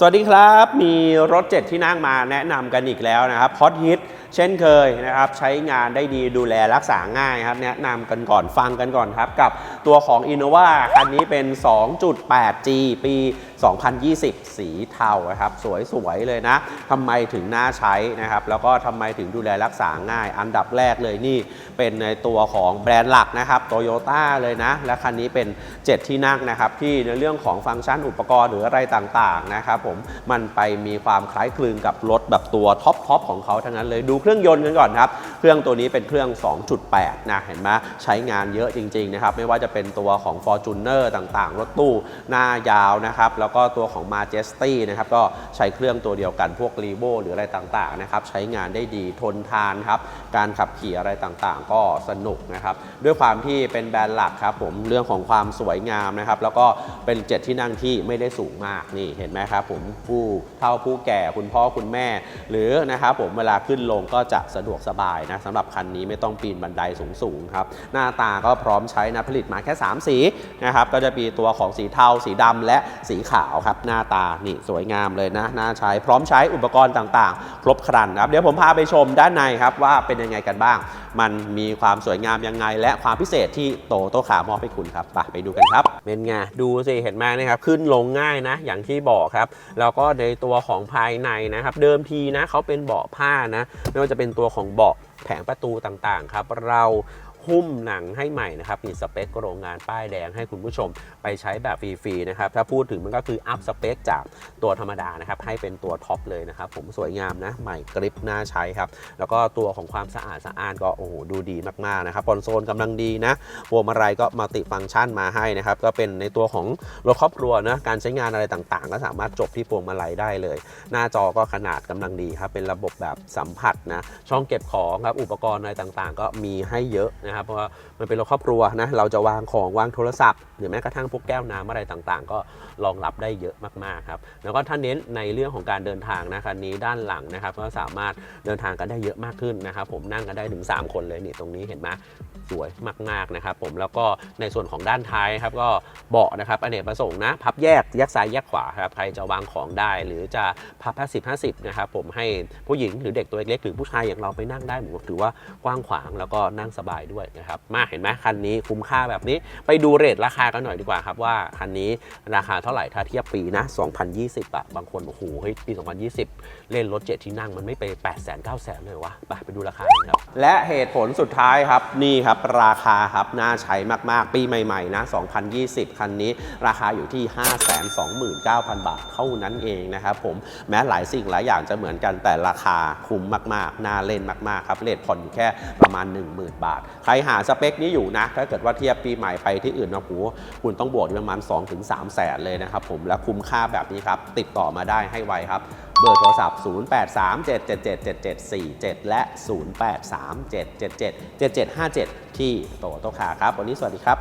สวัสดีครับ มีรถ 7 ที่นั่งมาแนะนำกันอีกแล้วนะครับฮอตฮิตเช่นเคยนะครับใช้งานได้ดีดูแลรักษาง่ายครับ แนะนำกันก่อนฟังกันก่อนครับ กับตัวของ Innova คันนี้เป็น 2.8G ปี 2020 สีเทานะครับ สวย ๆ เลยนะทำไมถึงน่าใช้นะครับ แล้วก็ทำไมถึงดูแลรักษาง่าย อันดับแรกเลยนี่เป็นในตัวของแบรนด์หลักนะครับโตโยต้าเลยนะ และคันนี้เป็น 7 ที่นั่งนะครับที่ในเรื่องของฟังก์ชันอุปกรณ์หรืออะไรต่างๆนะครับผมมันไปมีความคล้ายคลึงกับรถแบบตัวท็อปทอปของเขาทั้งนั้นเลยดูเครื่องยนต์กันก่อนครับ เครื่องตัวนี้เป็นเครื่อง 2.8 นะเห็นไหมใช้งานเยอะจริงๆนะครับไม่ว่าจะเป็นตัวของ Fortuner ต่างๆ รถตู้หน้ายาวนะครับแล้วก็ตัวของ Majesty นะครับก็ใช้เครื่องตัวเดียวกันพวก r e v o หรืออะไรต่างๆนะครับใช้งานได้ดีทนทานครับการขับขี่อะไรต่างๆ ก็สนุกนะครับด้วยความที่เป็นแบรนด์หลักครับผมเรื่องของความสวยงามนะครับแล้วก็เป็นเจ็ดที่นั่งที่ไม่ได้สูงมากนี่เห็นไหมครับผมผู้เฒ่าผู้แก่คุณพ่อคุณแม่ หรือนะครับผมเวลาขึ้นลงก็จะสะดวกสบายนะสำหรับคันนี้ไม่ต้องปีนบันไดสูงๆครับหน้าตาก็พร้อมใช้นะผลิตมาแค่ 3 สีนะครับก็จะมีตัวของสีเทาสีดำและสีขาวครับหน้าตานี่สวยงามเลยนะน่าใช้พร้อมใช้อุปกรณ์ต่างๆ ครบครันครับเดี๋ยวผมพาไปชมด้านในครับว่าเป็นยังไงกันบ้าง มันมีความสวยงามยังไง และความพิเศษที่โตโตขามอบให้คุณครับไปไปดูกันครับเป็นไงดูสิเห็นไหมนะครับขึ้นลงง่ายนะ อย่างที่บอกครับแล้วก็ในตัวของภายในนะครับ เดิมทีนะเขาเป็นเบาะผ้านะไม่ว่าจะเป็นตัวของเบาะแผงประตูต่างๆครับ เรา หุ้มหนังให้ใหม่นะครับมีสเปคโรงงานป้ายแดงให้คุณผู้ชมไปใช้แบบฟรีๆนะครับถ้าพูดถึงมันก็คืออัพสเปคจากตัวธรรมดานะครับให้เป็นตัวท็อปเลยนะครับผมสวยงามนะใหม่กริปน่าใช้ครับแล้วก็ตัวของความสะอาดสะอ้านก็โอ้โหดูดีมากๆนะครับคอนโซลกำลังดีนะพวงมาลัยก็มัลติฟังก์ชันมาให้นะครับก็เป็นในตัวของรถครอบครัวนะการใช้งานอะไรต่างๆ ก็สามารถจบที่พวงมาลัยได้เลย หน้าจอก็ขนาดกำลังดีครับเป็นระบบแบบสัมผัสนะช่องเก็บของครับอุปกรณ์อะไรต่างๆ ก็มีให้เยอะนะครับเพราะว่ามันเป็นรถครอบครัวนะเราจะวางของวางโทรศัพท์หรือแม้กระทั่งพวกแก้วน้ำอะไรต่างๆ ก็รองรับได้เยอะมากๆครับแล้วก็ท่าเน้นในเรื่องของการเดินทางนะคันนี้ด้านหลังนะครับก็สามารถเดินทางกันได้เยอะมากขึ้นนะครับผมนั่งกันได้ถึง 3 คนเลยนี่ตรงนี้เห็นไหมสวยมากๆนะครับผมแล้วก็ในส่วนของด้านท้ายครับก็เบาะนะครับอเนกประสงค์นะพับแยกแยกซ้ายแยกขวาครับใครจะวางของได้หรือจะพับ50 50นะครับผมให้ผู้หญิงหรือเด็กตัวเล็กๆหรือผู้ชายอย่างเราไปนั่งได้ผมถือว่ากว้างขวางแล้วก็นั่งสบายด้วยนะครับมาเห็นไหมคันนี้คุ้มค่าแบบนี้ ไปดูเรทราคากันหน่อยดีกว่าครับว่าคันนี้ราคาเท่าไหร่ถ้าเทียบปีนะ 2020อะบางคนโอ้โหเฮ้ยปี 2020 เล่นรถเจ็ดที่นั่งมันไม่ไป 8 0 0 0 0 9 0 0 0 เลยวะไปไปดูราคากันครับและเหตุผลสุดท้ายครับนี่ครับราคาครับน่าใช้มากๆ ปีใหม่ๆนะ 2020 คันนี้ ราคาอยู่ที่ 529,000 บาทเท่านั้นเองนะครับผมแม้หลายสิ่งหลายอย่างจะเหมือนกันแต่ราคาคุ้มมากๆ น่าเล่นมากๆครับเลทผ่อนอยู่แค่ประมาณ 10,000 บาทครหาสเปคนี้อยู่นะ ถ้าเกิดว่าเทียบปีใหม่ไปที่อื่นนะโหคุณต้องบวกอยู่ประมาณ 2-3 แสนเลยนะครับผมและคุ้มค่าแบบนี้ครับ ติดต่อมาได้ให้ไวครับ เบอร์โทรศัพท์ 0837777747 และ 0837777757 ที่โตโตคาครับ วันนี้สวัสดีครับ